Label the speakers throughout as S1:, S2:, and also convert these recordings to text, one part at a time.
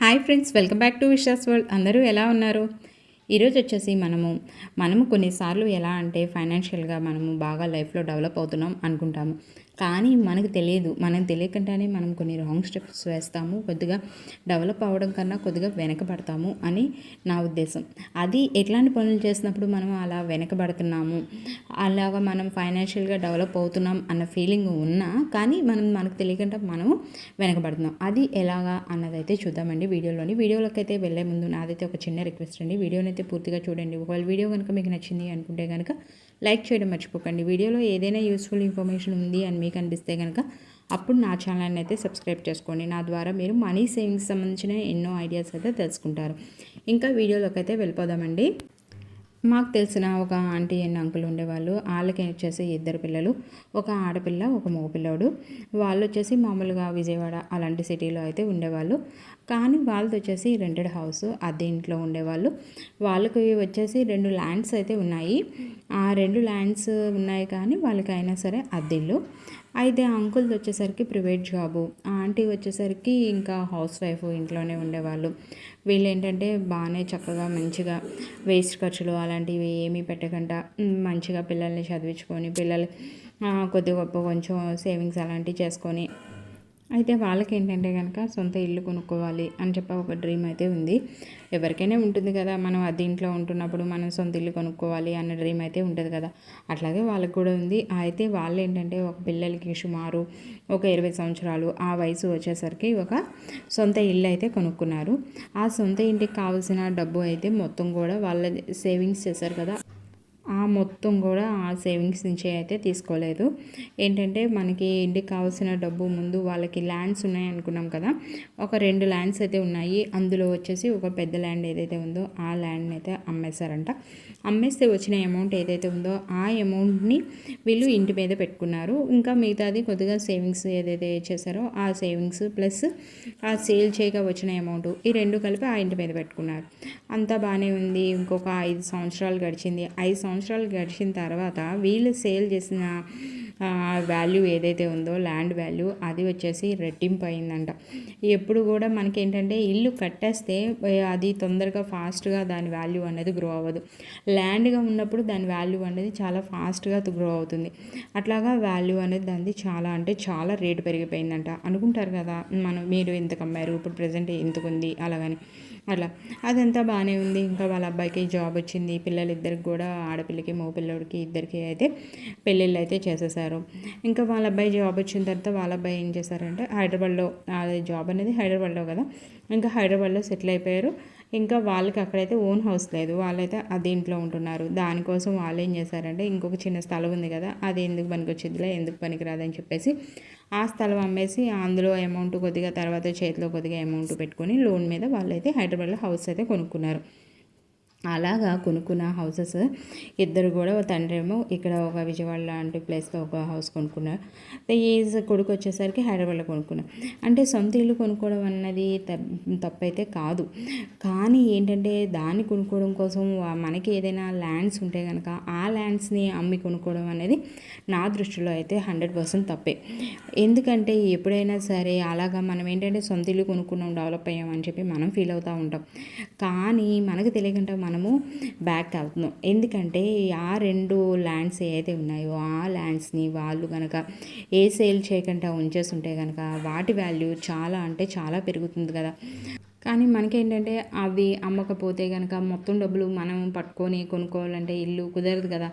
S1: Hi friends welcome back to Visha's world. అందరూ ఎలా ఉన్నారు? ఈరోజు వచ్చేసి మనము మనము కొన్నిసార్లు ఎలా అంటే ఫైనాన్షియల్గా మనము బాగా లైఫ్లో డెవలప్ అవుతున్నాం అనుకుంటాము. కానీ మనకు తెలియదు. మనకు తెలియకుండానే మనం కొన్ని రాంగ్ స్టెప్స్ వేస్తాము. కొద్దిగా డెవలప్ అవ్వడం కన్నా కొద్దిగా వెనకబడతాము అని నా ఉద్దేశం. అది ఎట్లాంటి పనులు చేసినప్పుడు మనం అలా వెనకబడుతున్నాము? అలాగా మనం ఫైనాన్షియల్గా డెవలప్ అవుతున్నాం అన్న ఫీలింగ్ ఉన్నా కానీ మనం మనకు తెలియకుండా మనము వెనకబడుతున్నాం. అది ఎలాగా అన్నదైతే చూద్దామండి వీడియోలోని. వీడియోలోకి అయితే వెళ్ళే ముందు నాదైతే ఒక చిన్న రిక్వెస్ట్ అండి. వీడియోని అయితే పూర్తిగా చూడండి. ఒకవేళ వీడియో కనుక మీకు నచ్చింది అనుకుంటే కనుక లైక్ చేయడం మర్చిపోకండి. వీడియోలో ఏదైనా యూస్ఫుల్ ఇన్ఫర్మేషన్ ఉంది అని మీకు అనిపిస్తే కనుక అప్పుడు నా ఛానల్ని అయితే సబ్స్క్రైబ్ చేసుకోండి. నా ద్వారా మీరు మనీ సేవింగ్స్ సంబంధించిన ఎన్నో ఐడియాస్ అయితే తెలుసుకుంటారు. ఇంకా వీడియోలోకి అయితే వెళ్ళిపోదామండి. మాకు తెలిసిన ఒక ఆంటీ అండ్ అంకుల్ ఉండేవాళ్ళు. వాళ్ళకి వచ్చేసి ఇద్దరు పిల్లలు ఒక ఆడపిల్ల ఒక మగపిల్లోడు. వాళ్ళు వచ్చేసి మామూలుగా విజయవాడ అలాంటి సిటీలో అయితే ఉండేవాళ్ళు. కానీ వాళ్ళది వచ్చేసి రెంటెడ్ హౌస్ అద్దె ఇంట్లో ఉండేవాళ్ళు. వాళ్ళకి వచ్చేసి రెండు ల్యాండ్స్ అయితే ఉన్నాయి. ఆ రెండు ల్యాండ్స్ ఉన్నాయి కానీ వాళ్ళకైనా సరే అద్దెళ్ళు అయితే అంకుల్ది వచ్చేసరికి ప్రైవేట్ జాబు. ఆ ఆంటీ వచ్చేసరికి ఇంకా హౌస్ వైఫ్ ఇంట్లోనే ఉండేవాళ్ళు. వీళ్ళు ఏంటంటే బాగానే చక్కగా మంచిగా వేస్ట్ ఖర్చులు అలాంటివి ఏమీ పెట్టకుండా మంచిగా పిల్లల్ని చదివించుకొని పిల్లలు కొద్ది గొప్ప కొంచెం సేవింగ్స్ అలాంటివి చేసుకొని అయితే వాళ్ళకి ఏంటంటే కనుక సొంత ఇల్లు కొనుక్కోవాలి అని చెప్పి ఒక డ్రీమ్ అయితే ఉంది. ఎవరికైనా ఉంటుంది కదా మనం అది ఇంట్లో ఉంటున్నప్పుడు మనం సొంత ఇల్లు కొనుక్కోవాలి అన్న డ్రీమ్ అయితే ఉంటుంది కదా. అట్లాగే వాళ్ళకి కూడా ఉంది. అయితే వాళ్ళు ఏంటంటే ఒక పిల్లలకి సుమారు ఒక ఇరవై సంవత్సరాలు ఆ వయసు వచ్చేసరికి ఒక సొంత ఇల్లు అయితే కొనుక్కున్నారు. ఆ సొంత ఇంటికి కావాల్సిన డబ్బు అయితే మొత్తం కూడా వాళ్ళ సేవింగ్స్ చేశారు కదా. ఆ మొత్తం కూడా ఆ సేవింగ్స్ నుంచి అయితే తీసుకోలేదు. ఏంటంటే మనకి ఇంటికి కావాల్సిన డబ్బు ముందు వాళ్ళకి ల్యాండ్స్ ఉన్నాయి అనుకున్నాం కదా ఒక రెండు ల్యాండ్స్ అయితే ఉన్నాయి. అందులో వచ్చేసి ఒక పెద్ద ల్యాండ్ ఏదైతే ఉందో ఆ ల్యాండ్ని అయితే అమ్మేశారంట. అమ్మేస్తే వచ్చిన అమౌంట్ ఏదైతే ఉందో ఆ అమౌంట్ని వీళ్ళు ఇంటి మీద పెట్టుకున్నారు. ఇంకా మిగతాది కొద్దిగా సేవింగ్స్ ఏదైతే చేశారో ఆ సేవింగ్స్ ప్లస్ ఆ సేల్ చేయగా వచ్చిన అమౌంట్ ఈ రెండు కలిపి ఆ ఇంటి మీద పెట్టుకున్నారు. అంతా బాగానే ఉంది. ఇంకొక ఐదు సంవత్సరాలు గడిచింది. ఐదు సంవత్సరాలు సంవత్సరాలు గడిచిన తర్వాత వీళ్ళు సేల్ చేసిన వాల్యూ ఏదైతే ఉందో ల్యాండ్ వాల్యూ అది వచ్చేసి రెట్టింపు అయిందంట. ఎప్పుడు కూడా మనకి ఏంటంటే ఇల్లు కట్టేస్తే అది తొందరగా ఫాస్ట్గా దాని వాల్యూ అనేది గ్రో అవ్వదు. ల్యాండ్గా ఉన్నప్పుడు దాని వాల్యూ అనేది చాలా ఫాస్ట్గా గ్రో అవుతుంది. అట్లాగా వాల్యూ అనేది దాన్ని చాలా అంటే చాలా రేటు పెరిగిపోయిందంట. అనుకుంటారు కదా మనం మీరు ఇంతకు కమ్మారు ఇప్పుడు ప్రజెంట్ ఉంది అలాగని. అలా. అదంతా బాగానే ఉంది. ఇంకా వాళ్ళ అబ్బాయికి జాబ్ వచ్చింది. పిల్లలిద్దరికి కూడా ఆడపిల్లకి మగపిల్లడికి ఇద్దరికి అయితే పెళ్ళిళ్ళు అయితే చేసేసారు. ఇంకా వాళ్ళ అబ్బాయి జాబ్ వచ్చిన తర్వాత వాళ్ళ అబ్బాయి ఏం చేశారంటే హైదరాబాద్లో అదే జాబ్ అనేది హైదరాబాద్లో కదా. ఇంకా హైదరాబాద్లో సెటిల్ అయిపోయారు. ఇంకా వాళ్ళకి అక్కడైతే ఓన్ హౌస్ లేదు. వాళ్ళైతే అది ఇంట్లో ఉంటున్నారు. దానికోసం వాళ్ళు ఏం చేశారంటే ఇంకొక చిన్న స్థలం ఉంది కదా అది ఎందుకు పనికొచ్చిందిలే ఎందుకు పనికిరాదని చెప్పేసి ఆ స్థలం అమ్మేసి అందులో అమౌంట్ కొద్దిగా తర్వాత చేతిలో కొద్దిగా అమౌంట్ పెట్టుకొని లోన్ మీద వాళ్ళైతే హైదరాబాద్లో హౌస్ అయితే కొనుక్కున్నారు. అలాగా కొనుక్కున్న హౌసెస్. ఇద్దరు కూడా తండ్రి ఏమో ఇక్కడ ఒక విజయవాడ లాంటి ప్లేస్లో ఒక హౌస్ కొనుక్కున్నారు. ఈజ్ కొడుకు వచ్చేసరికి హైదరాబాద్లో కొనుక్కున్నారు. అంటే సొంత ఇల్లు కొనుక్కోవడం అన్నది తప్పైతే కాదు. కానీ ఏంటంటే దాన్ని కొనుక్కోవడం కోసం మనకి ఏదైనా ల్యాండ్స్ ఉంటే కనుక ఆ ల్యాండ్స్ని అమ్మి కొనుక్కోవడం అనేది నా దృష్టిలో అయితే హండ్రెడ్ పర్సెంట్ తప్పే. ఎందుకంటే ఎప్పుడైనా సరే అలాగా మనం ఏంటంటే సొంత ఇల్లు కొనుక్కున్నాం డెవలప్ అయ్యామని చెప్పి మనం ఫీల్ అవుతూ ఉంటాం. కానీ మనకు తెలియకుండా మనము బ్యాక్ అవుతున్నాం. ఎందుకంటే ఆ రెండు ల్యాండ్స్ ఏవైతే ఉన్నాయో ఆ ల్యాండ్స్ని వాళ్ళు కనుక ఏ సేల్ చేయకుండా ఉంచేసి ఉంటే కనుక వాటి వాల్యూ చాలా అంటే చాలా పెరుగుతుంది కదా. కానీ మనకేంటంటే అవి అమ్మకపోతే కనుక మొత్తం డబ్బులు మనం పట్టుకొని కొనుక్కోవాలంటే ఇల్లు కుదరదు కదా.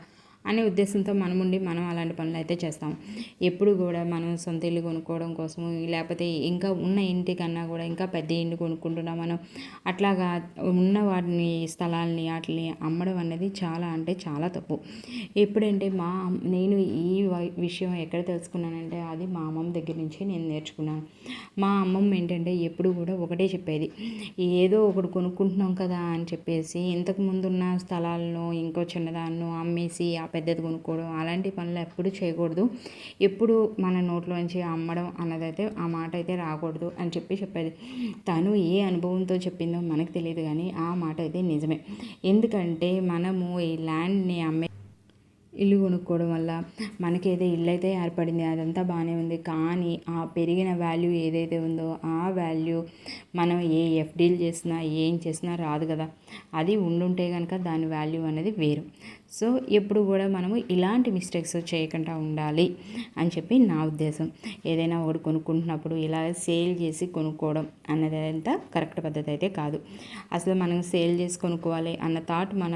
S1: అనే ఉద్దేశంతో మనం ఉండి మనం అలాంటి పనులు అయితే చేస్తాం. ఎప్పుడు కూడా మనం సొంత ఇల్లు కొనుక్కోవడం కోసము లేకపోతే ఇంకా ఉన్న ఇంటి కన్నా కూడా ఇంకా పెద్ద ఇంటి కొనుక్కుంటున్నాం మనం అట్లాగా ఉన్న వాటిని స్థలాల్ని వాటిని అమ్మడం అనేది చాలా అంటే చాలా తప్పు. ఎప్పుడంటే మా నేను ఈ విషయం ఎక్కడ తెలుసుకున్నానంటే అది మా అమ్మమ్మ దగ్గర నుంచి నేను నేర్చుకున్నాను. మా అమ్మమ్మ ఏంటంటే ఎప్పుడు కూడా ఒకటే చెప్పేది ఏదో ఒకటి కొనుక్కుంటున్నాం కదా అని చెప్పేసి ఇంతకు ముందున్న స్థలాలను ఇంకో చిన్నదాన్నో అమ్మేసి ఆ పెద్దది కొనుక్కోవడం అలాంటి పనులు ఎప్పుడు చేయకూడదు. ఎప్పుడు మన నోట్లోంచి అమ్మడం అన్నదైతే ఆ మాట అయితే రాకూడదు అని చెప్పి చెప్పేది. తను ఏ అనుభవంతో చెప్పిందో మనకు తెలియదు కానీ ఆ మాట అయితే నిజమే. ఎందుకంటే మనము ఈ ల్యాండ్ని అమ్మే ఇల్లు కొనుక్కోవడం వల్ల మనకేదో ఇల్లు అయితే ఏర్పడింది. అదంతా బాగానే ఉంది. కానీ ఆ పెరిగిన వాల్యూ ఏదైతే ఉందో ఆ వాల్యూ మనం ఏ ఎఫ్డీలు చేసినా ఏం చేసినా రాదు కదా. అది ఉండుంటే కనుక దాని వాల్యూ అనేది వేరు. సో ఎప్పుడు కూడా మనము ఇలాంటి మిస్టేక్స్ చేయకుండా ఉండాలి అని చెప్పి నా ఉద్దేశం. ఏదైనా ఒకటి కొనుక్కుంటున్నప్పుడు ఇలా సేల్ చేసి కొనుక్కోవడం అన్నది అంతా కరెక్ట్ పద్ధతి అయితే కాదు. అసలు మనం సేల్ చేసి కొనుక్కోవాలి అన్న థాట్ మన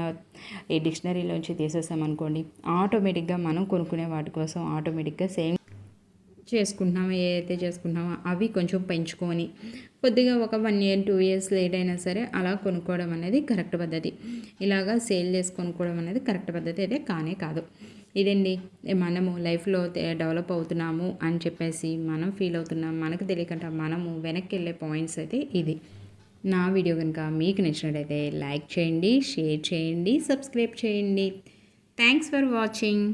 S1: ఈ డిక్షనరీలోంచి తీసేసామనుకోండి ఆటోమేటిక్గా మనం కొనుక్కునే వాటి కోసం ఆటోమేటిక్గా సేమ్ చేసుకుంటున్నామో ఏదైతే చేసుకుంటున్నామో అవి కొంచెం పెంచుకొని కొద్దిగా ఒక one year two years late అయినా సరే అలా కొనుక్కోవడం అనేది కరెక్ట్ పద్ధతి. ఇలాగా సేల్ చేసి కొనుక్కోవడం అనేది కరెక్ట్ పద్ధతి అయితే కానే కాదు. ఇదండి మనము లైఫ్లో డెవలప్ అవుతున్నాము అని చెప్పేసి మనం ఫీల్ అవుతున్నాం. మనకు తెలియకుండా మనము వెనక్కి వెళ్ళే పాయింట్స్ అయితే ఇది. నా వీడియో కనుక మీకు నచ్చినట్టయితే లైక్ చేయండి షేర్ చేయండి సబ్స్క్రైబ్ చేయండి. Thanks for watching.